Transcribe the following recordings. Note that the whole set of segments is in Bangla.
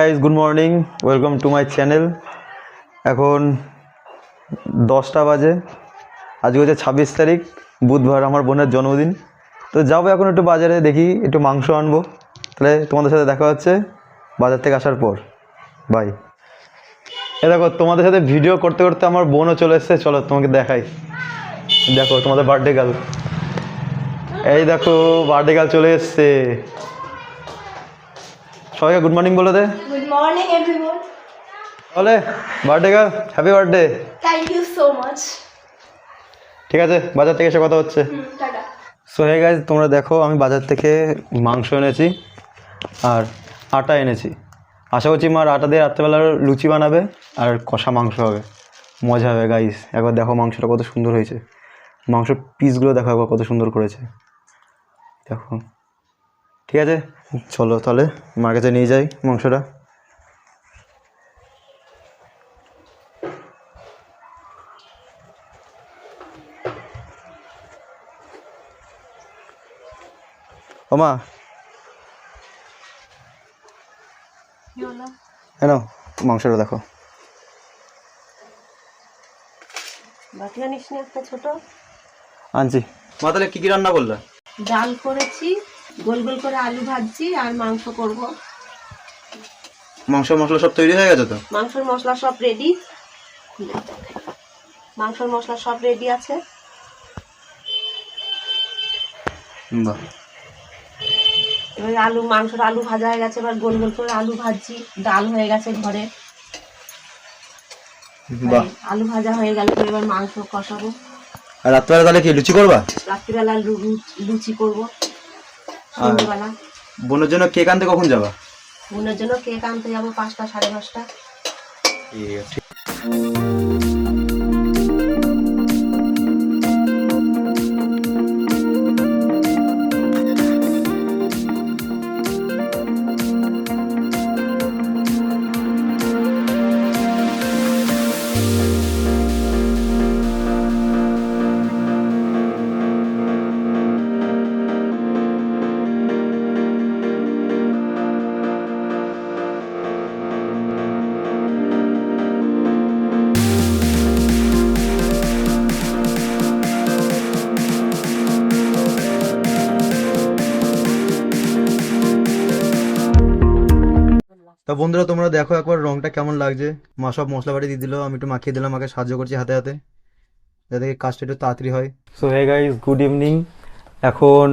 Guys good morning welcome to my channel এখন দশটা বাজে। আজকে হচ্ছে ছাব্বিশ তারিখ, বুধবার, আমার বোনের জন্মদিন। তো যাব এখন একটু বাজারে, দেখি একটু মাংস আনব। তাহলে তোমাদের সাথে দেখা হচ্ছে বাজার থেকে আসার পর। বাই এ দেখো, তোমাদের সাথে ভিডিও করতে করতে আমার বোনও চলে এসছে। চলো তোমাকে দেখাই। দেখো, তোমাদের বার্থডে গার্ল এই দেখো বার্থডে গার্ল চলে এসছে। সবাইকে গুড মর্নিং বলে দে। Good morning, everyone. বলে birthday girl happy birthday Thank you so much. ঠিক আছে বাজার থেকে এসে কথা হচ্ছে। সো হে গাইজ তোমরা দেখো আমি বাজার থেকে মাংস এনেছি আর আটা এনেছি। আশা করছি মার আটা দিয়ে রাত্রেবেলার লুচি বানাবে আর কষা মাংস হবে। মজা হবে গাইস একবার দেখো মাংসটা কত সুন্দর হয়েছে। মাংস পিসগুলো দেখো একবার কত সুন্দর করেছে। দেখো। ঠিক আছে চলো তাহলে মার কাছে নিয়ে যাই মাংসটা। ও মা। হ্যাঁ মাংসটা দেখো। আনছি। মা তাহলে কি কি রান্না করলে? ডাল করেছি গোল গোল করে আলু ভাজছি আর মাংস করব। মাংস মশলা সব তৈরি হয়ে গেছে তো? মাংসের মশলা সব রেডি মাংসের মশলা সব রেডি আছে। বাহ। এবার আলু মাংসের আলু ভাজা হয়ে গেছে এবার গোল গোল করে আলু ভাজছি। ডাল হয়ে গেছে ঘরে। আলু ভাজা হয়ে গেল এবার মাংস কষাবো। আর রাত্রেবেলা তাহলে কি লুচি করবা? রাত্রিবেলা লুচি করব। বোনের জন্য কেক আনতে কখন যাবা? বোনের জন্য কেক আনতে যাব পাঁচটা সাড়ে পাঁচটা। তা বন্ধুরা তোমরা দেখো একবার রংটা কেমন লাগছে। মা সব মশলা বাটি দিয়ে দিল আমি একটু মাখিয়ে দিলাম মাকে সাহায্য করছি হাতে হাতে। যাতে কাজটা একটু তাড়াতাড়ি হয়। So hey guys good evening এখন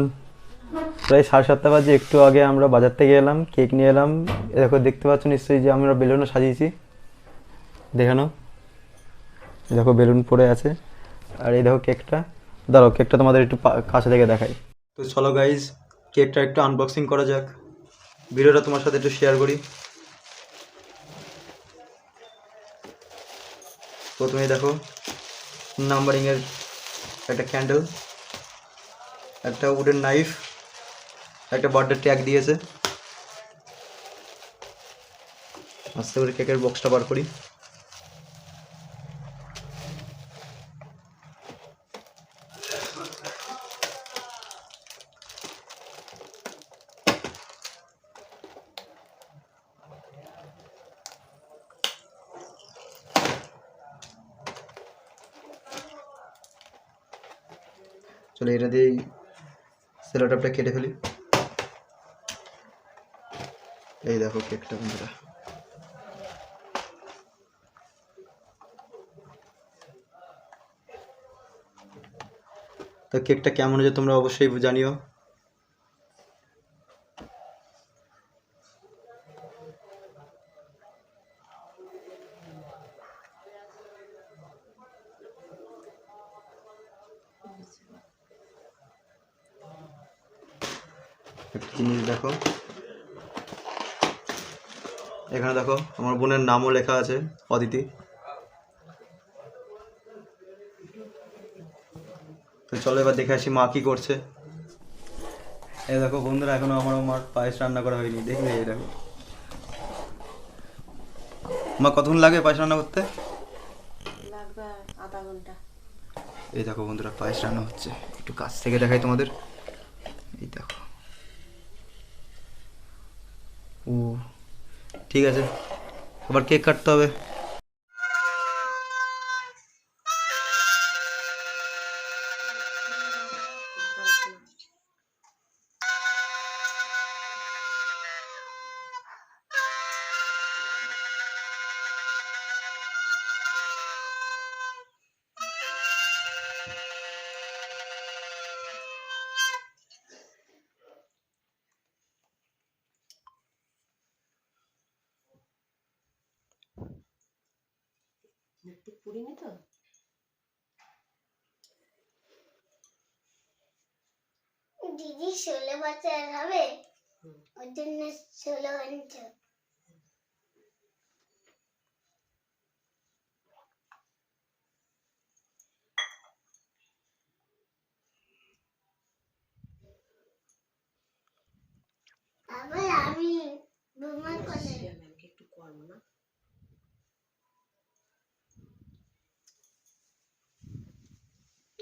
প্রায় সাড়ে সাতটা বাজে একটু আগে আমরা বাজার থেকে এলাম কেক নিয়ে এলাম। এ দেখো দেখতে পাচ্ছ নিশ্চয়ই যে আমরা বেলুনও সাজিয়েছি। দেখানো দেখো বেলুন পড়ে আছে। আর এই দেখো কেকটা দাঁড়াও কেকটা তোমাদের একটু কাছে থেকে দেখাই। তো চলো গাইজ কেকটা একটু আনবক্সিং করা যাক। ভিডিওটা তোমার সাথে একটু শেয়ার করি। প্রথমে দেখো নাম্বারিং এর একটা ক্যান্ডেল একটা উডেন নাইফ একটা বার্থডে ট্যাগ দিয়েছে। আস্তে করে কেকের বক্সটা বার করি। চলো এটা দিয়েই সেলোটাপটা কেটে ফেলি। এই দেখো কেকটা বন্ধুরা। তো কেকটা কেমন হয়েছে তোমরা অবশ্যই জানিও। একটা জিনিস দেখো। এখানে দেখো আমার বোনের নামও লেখা আছে অদিতি। তো চলো এবার দেখে আসি মা কি করছে। এই দেখো বন্ধুরা এখনও আমার মার পায়েস রান্না করা হয়নি দেখবে এই দেখো। মা কতক্ষণ লাগে পায়েস রান্না করতে? আধা ঘণ্টা। এই দেখো বন্ধুরা পায়েস রান্না হচ্ছে। একটু কাছ থেকে দেখাই তোমাদের। এই দেখো। ও ঠিক আছে আবার কেক কাটতে হবে একটু পুড়িনি তো? দিদি ষোলো বছর হবে ওর জন্য ষোলো আবার আমি করে একটু করব না?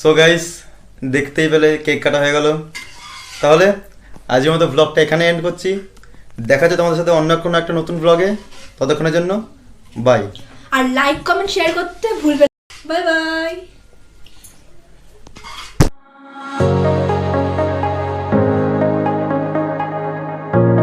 so guys দেখতেই পেলে কেক কাটা হয়ে গেল। তাহলে আজকের মতো ব্লগটা এখানে এন্ড করছি। দেখা যায় তোমাদের সাথে অন্য কোনো একটা নতুন ব্লগে ততক্ষণের জন্য বাই আর লাইক কমেন্ট শেয়ার করতে ভুলবে বাই বাই